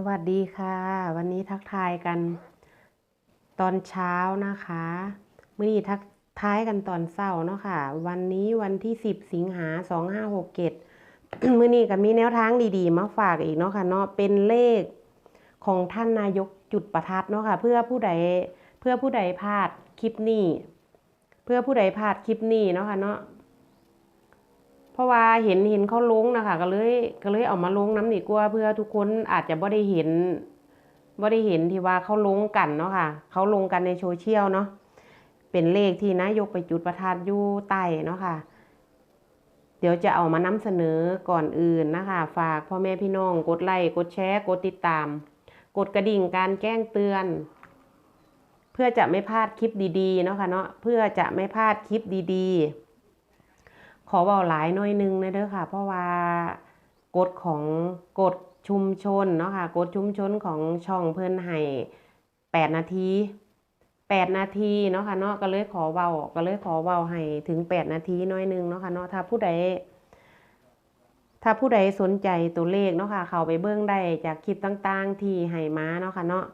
สวัสดีค่ะ วันนี้ทักทายกันตอนเช้านะคะมื่อนี้ทักทายกันตอนเช้าเนาะค่ะ วันนี้วันที่10สิงหา2567มื่อนี้ก็มีแนวทางดีๆ มาฝากอีกเนาะค่ะเนาะเป็นเลขของท่านนายกจุดประทัดเนาะค่ะ เพื่อผู้ใดเพื่อผู้ใดพลาดคลิปนี้ เพื่อผู้ใดพลาดคลิปนี้เนาะค่ะเนาะ เพราะว่าเห็นเห็นเขาลงนะคะก็เลยก็เลยเอามาลงน้ำดีกว่าเพื่อทุกคนอาจจะบ่ได้เห็นบ่ได้เห็นที่ว่าเขาลงกันเนาะค่ะ เขาลงกันในโซเชียลเนาะเป็นเลขที่นายกไปจุดประทัดยู่ใต้เนาะค่ะ เดี๋ยวจะเอามานำเสนอก่อนอื่นนะคะ ฝากพ่อแม่พี่น้อง กดไลค์กดแชร์กดติดตาม กดกระดิ่งการแจ้งเตือน เพื่อจะไม่พลาดคลิปดีๆเนาะค่ะเนาะเพื่อจะไม่พลาดคลิปดีๆ ขอเบาหลายน่อยหนึงนะเด้อค่ะ เพราะว่ากฎของกฎชุมชนเนาะค่ะกฎชุมชนของช่องเพิ่อนให้แปดนาทีแปดนาทีเนาะค่ะเนาะก็เลยขอเบาก็เลยขอเบาให้ถึงแปดนาทีน้อยหนึงเนาะค่ะเนาะถ้าผู้ใดถ้าผู้ใดสนใจตัวเลขเนาะค่ะ เข้าไปเบิ่งได้จากคลิปต่างๆ ที่ให้มาเนาะค่ะเนาะ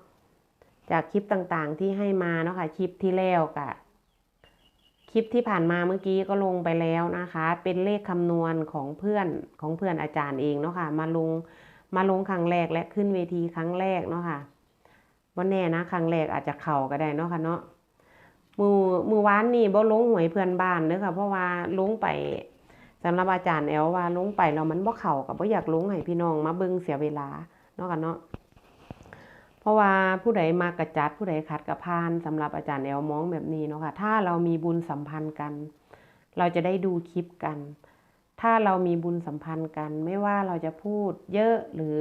จากคลิปต่างๆ ที่ให้มาเนาะค่ะคลิปที่แล้วกะ คลิปที่ผ่านมาเมื่อกี้ก็ลงไปแล้วนะคะ เป็นเลขคำนวณของเพื่อนของเพื่อนอาจารย์เองเนาะค่ะมาลงมาลงครั้งแรกและขึ้นเวทีครั้งแรกเนาะค่ะวันแน่นะครั้งแรกอาจจะเข่าก็ได้เนาะค่ะเนาะมือมือวานนี่บ่ลงหวยเพื่อนบ้านเด้อค่ะเพราะว่าลงไปสำหรับอาจารย์แอลว่าลงไปแล้วมันบ่เข่ากับบ่อยากลงให้พี่น้องมาเบิ่งเสียเวลาเนาะค่ะเนาะ เพราะว่าผู้ใดมากระจัดผู้ใดขัดกระพานสำหรับอาจารย์แอลมองแบบนี้เนาะค่ะถ้าเรามีบุญสัมพันธ์กัน เราจะได้ดูคลิปกัน ถ้าเรามีบุญสัมพันธ์กัน ไม่ว่าเราจะพูดเยอะหรือ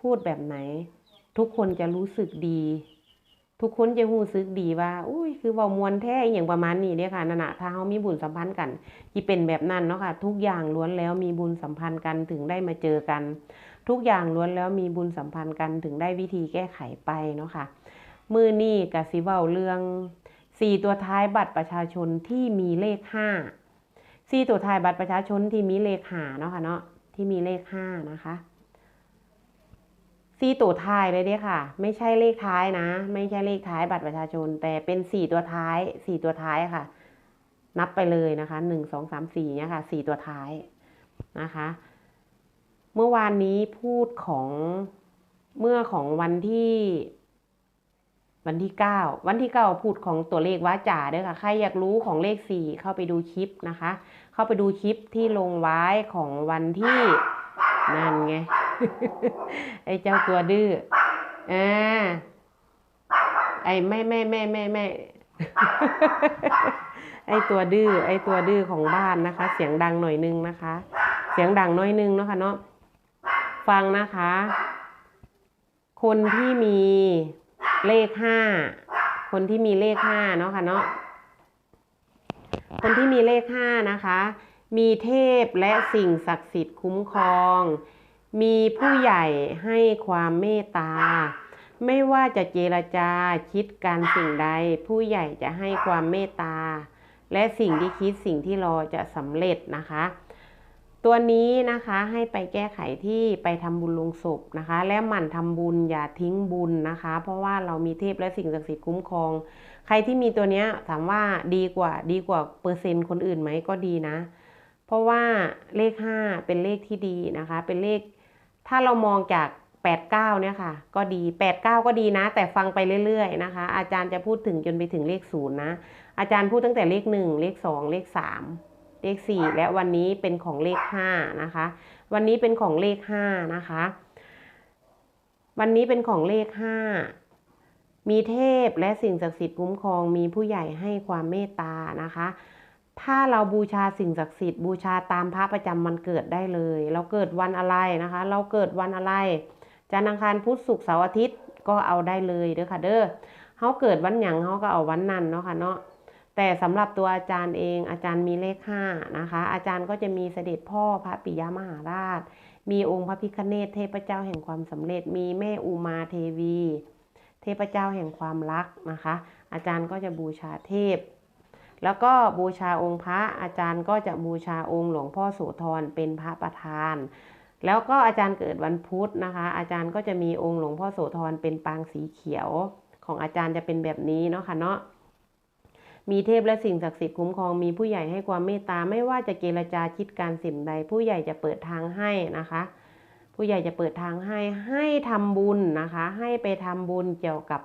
พูดแบบไหน ทุกคนจะรู้สึกดี ทุกคนจะรู้สึกดีว่า อุ้ยคือว่ามวนแท้อย่างประมาณนี้เนี่ยค่ะนั่นะถ้าเขามีบุญสัมพันธ์กันที่เป็นแบบนั้นเนาะค่ะ ทุกอย่างล้วนแล้วมีบุญสัมพันธ์กันถึงได้มาเจอกัน ทุกอย่างล้วนแล้วมีบุญสัมพันธ์กันถึงได้วิธีแก้ไขไปเนาะค่ะมือนี่กับสิเว้าเรื่องสี่ตัวท้ายบัตรประชาชนที่มีเลขห้าสี่ตัวท้ายบัตรประชาชนที่มีเลขหาเนาะค่ะเนาะที่มีเลขห้านะคะสี่ตัวท้ายเลยเด้ค่ะ ไม่ใช่เลขท้ายนะ ไม่ใช่เลขท้ายบัตรประชาชน แต่เป็นสี่ตัวท้ายสี่ตัวท้ายค่ะ นับไปเลยนะคะหนึ่งสองสามสี่เนี่ยค่ะสี่ตัวท้ายนะคะ เมื่อวานนี้พูดของเมื่อของวันที่ วันที่เก้าวันที่เก้าพูดของตัวเลขว่าจ่าเด้อค่ะ ใครอยากรู้ของเลขสี่เข้าไปดูคลิปนะคะ เข้าไปดูคลิปที่ลงไว้ของวันที่นั่นไงไอ้เจ้าตัวดื้ออ่าไอ้ไม่ไม่ไม่ไม่ไม่ไอ้ตัวดื้อไอ้ตัวดื้อของบ้านนะคะ เสียงดังหน่อยนึงนะคะ เสียงดังหน่อยนึงเนาะค่ะเนาะ ฟังนะคะ คนที่มีเลขห้า คนที่มีเลขห้าเนาะค่ะเนาะ คนที่มีเลขห้านะคะ มีเทพและสิ่งศักดิ์สิทธิ์คุ้มครอง มีผู้ใหญ่ให้ความเมตตา ไม่ว่าจะเจรจาคิดการสิ่งใด ผู้ใหญ่จะให้ความเมตตา และสิ่งที่คิดสิ่งที่รอจะสำเร็จนะคะ ตัวนี้นะคะให้ไปแก้ไขที่ไปทำบุญลงศพนะคะ และหมั่นทำบุญอย่าทิ้งบุญนะคะ เพราะว่าเรามีเทพและสิ่งศักดิ์สิทธิ์คุ้มครอง ใครที่มีตัวนี้ถามว่าดีกว่าดีกว่าเปอร์เซ็นต์คนอื่นไหมก็ดีนะ เพราะว่าเลข 5 เป็นเลขที่ดีนะคะ เป็นเลขถ้าเรามองจาก 89 เนี่ยค่ะ ก็ดี 89 ก็ดีนะ แต่ฟังไปเรื่อยๆนะคะ อาจารย์จะพูดถึงจนไปถึงเลขศูนย์นะ อาจารย์พูดตั้งแต่เลข 1 เลข 2 เลข 3 เลข 4 และวันนี้เป็นของเลข 5 นะคะ วันนี้เป็นของเลข 5 นะคะ วันนี้เป็นของเลข 5 มีเทพและสิ่งศักดิ์สิทธิ์คุ้มครองมีผู้ใหญ่ให้ความเมตตานะคะ ถ้าเราบูชาสิ่งศักดิ์สิทธิ์บูชาตามพระประจำวันเกิดได้เลย เราเกิดวันอะไรนะคะ เราเกิดวันอะไรจันทร์อังคารพุธศุกร์เสาร์อาทิตย์ก็เอาได้เลยเด้อค่ะเด้อเขาเกิดวันหยังเขาก็เอาวันนั้นเนาะค่ะเนาะ แต่สำหรับตัวอาจารย์เองอาจารย์มีเลขห้านะคะ อาจารย์ก็จะมีเสด็จพ่อพระปิยมหาราช มีองค์พระพิฆเนศเทพเจ้าแห่งความสำเร็จ มีแม่อุมาเทวี เทพเจ้าแห่งความรักนะคะ อาจารย์ก็จะบูชาเทพ แล้วก็บูชาองค์พระอาจารย์ก็จะบูชาองค์หลวงพ่อโสธรเป็นพระประธานแล้วก็อาจารย์เกิดวันพุธนะคะ อาจารย์ก็จะมีองค์หลวงพ่อโสธรเป็นปางสีเขียว ของอาจารย์จะเป็นแบบนี้เนาะค่ะเนาะ มีเทพและสิ่งศักดิ์สิทธิ์คุ้มครองมีผู้ใหญ่ให้ความเมตตาไม่ว่าจะเจรจาคิดการสิ่งใด ผู้ใหญ่จะเปิดทางให้นะคะ ผู้ใหญ่จะเปิดทางให้ให้ทำบุญนะคะ ให้ไปทำบุญเกี่ยวกับ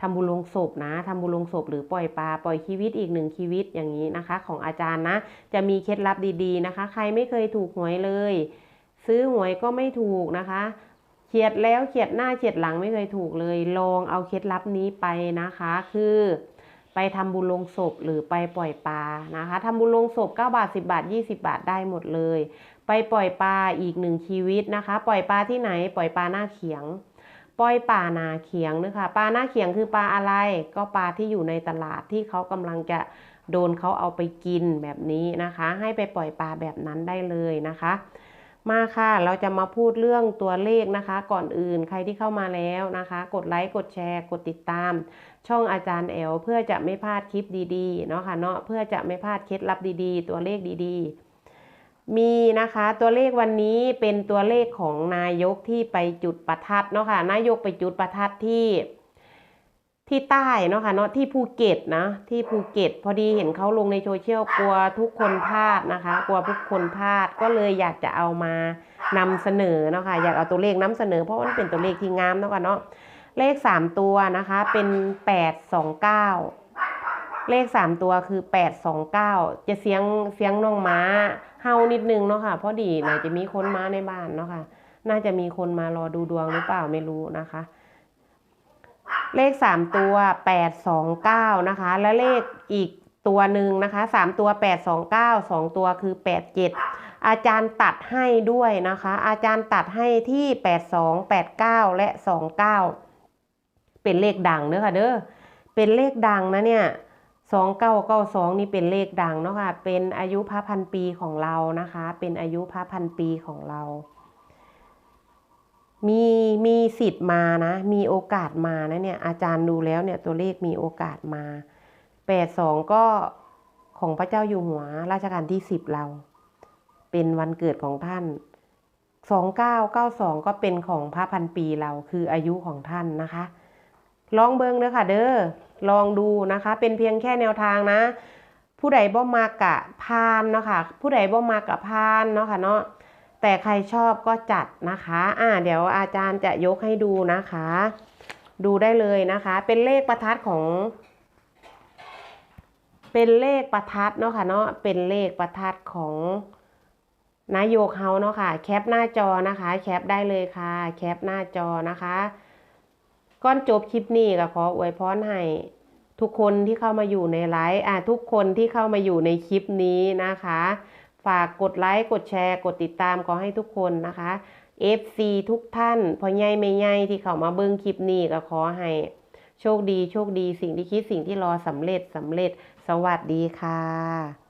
ทำบุญลงศพนะทำบุญลงศพหรือปล่อยปลาปล่อยชีวิตอีกหนึ่งชีวิตอย่างนี้นะคะ ของอาจารย์นะ จะมีเคล็ดลับดีๆนะคะ ใครไม่เคยถูกหวยเลย ซื้อหวยก็ไม่ถูกนะคะเฉียดแล้วเฉียดหน้าเฉียดหลังไม่เคยถูกเลย ลองเอาเคล็ดลับนี้ไปนะคะ คือ ไปทำบุญลงศพหรือไปปล่อยปลานะคะทำบุญลงศพ 9 บาท 10 บาท 20 บาทได้หมดเลย ไปปล่อยปลาอีกหนึ่งชีวิตนะคะ ปล่อยปลาที่ไหน ปล่อยปลาหน้าเขียง ปล่อยปลานาเขียงนะคะปลาหน้าเขียงคือปลาอะไร ก็ปลาที่อยู่ในตลาดที่เขากำลังจะโดนเขาเอาไปกินแบบนี้นะคะ ให้ไปปล่อยปลาแบบนั้นได้เลยนะคะ มาค่ะ เราจะมาพูดเรื่องตัวเลขนะคะ ก่อนอื่นใครที่เข้ามาแล้วนะคะ กดไลค์กดแชร์กดติดตาม ช่องอาจารย์แอลเพื่อจะไม่พลาดคลิปดีๆเนาะค่ะเนาะเพื่อจะไม่พลาดเคล็ดลับดีๆ ตัวเลขดีๆ มีนะคะตัวเลขวันนี้เป็นตัวเลขของนายกที่ไปจุดประทัดเนาะค่ะนายกไปจุดประทัดที่ ที่ใต้เนาะค่ะเนาะที่ภูเก็ตนะ ที่ภูเก็ต พอดีเห็นเขาลงในโซเชียลกลัวทุกคนพลาดนะคะ กลัวทุกคนพลาดก็เลยอยากจะเอามานำเสนอเนาะค่ะอยากเอาตัวเลขนำเสนอเพราะมันเป็นตัวเลขที่งามเนาะค่ะเนาะเลขสามตัวนะคะเป็นแปดสองเก้าเลขสามตัวคือแปดสองเก้าจะเสียงเสียงน้องม้าเฮานิดนึงเนาะค่ะพราะดีน่าจะมีคนมาในบ้านเนาะค่ะน่าจะมีคนมารอดูดวงหรือเปล่าไม่รู้นะคะ เลขสามตัวแปดสองเก้านะคะ และเลขอีกตัวหนึ่งนะคะสามตัวแปดสองเก้าสองตัวคือแปดเจ็ดอาจารย์ตัดให้ด้วยนะคะ อาจารย์ตัดให้ที่แปดสองแปดเก้าและสองเก้าเป็นเลขดังเด้อค่ะเด้อ เป็นเลขดังนะเนี่ยสองเก้าเก้าสองนี่เป็นเลขดังเนาะค่ะ เป็นอายุพระพันปีของเรานะคะ เป็นอายุพระพันปีของเรา มีมีสิทธิ์มานะ มีโอกาสมานะเนี่ย อาจารย์ดูแล้วเนี่ยตัวเลขมีโอกาสมาแปดสองก็ของพระเจ้าอยู่หัวราชการที่สิบเรา เป็นวันเกิดของท่านสองเก้าเก้าสองก็เป็นของพระพันปีเราคืออายุของท่านนะคะ ลองเบิ้งเด้อค่ะ เด้อลองดูนะคะ เป็นเพียงแค่แนวทางนะ ผู้ใดบ่มากะพานเนาะค่ะผู้ใดบ่มากกะพานเนาะค่ะเนาะ แต่ใครชอบก็จัดนะคะ อ่า เดี๋ยวอาจารย์จะยกให้ดูนะคะ ดูได้เลยนะคะ เป็นเลขประทัดของ เป็นเลขประทัดเนาะค่ะเนาะ เป็นเลขประทัดของนายโยกเฮาเนาะค่ะ แคปหน้าจอนะคะ แคปได้เลยค่ะ แคปหน้าจอนะคะ ก่อนจบคลิปนี้ก็ขออวยพรให้ทุกคนที่เข้ามาอยู่ในไลฟ์ อะทุกคนที่เข้ามาอยู่ในคลิปนี้นะคะ ฝากกดไลค์ กดแชร์ กดติดตามขอให้ทุกคนนะคะ FC ทุกท่านพ่อใหญ่ไม่ใหญ่ที่เข้ามาเบิ้งคลิปนี้ก็ขอให้โชคดีโชคดีสิ่งที่คิดสิ่งที่รอสำเร็จสำเร็จสวัสดีค่ะ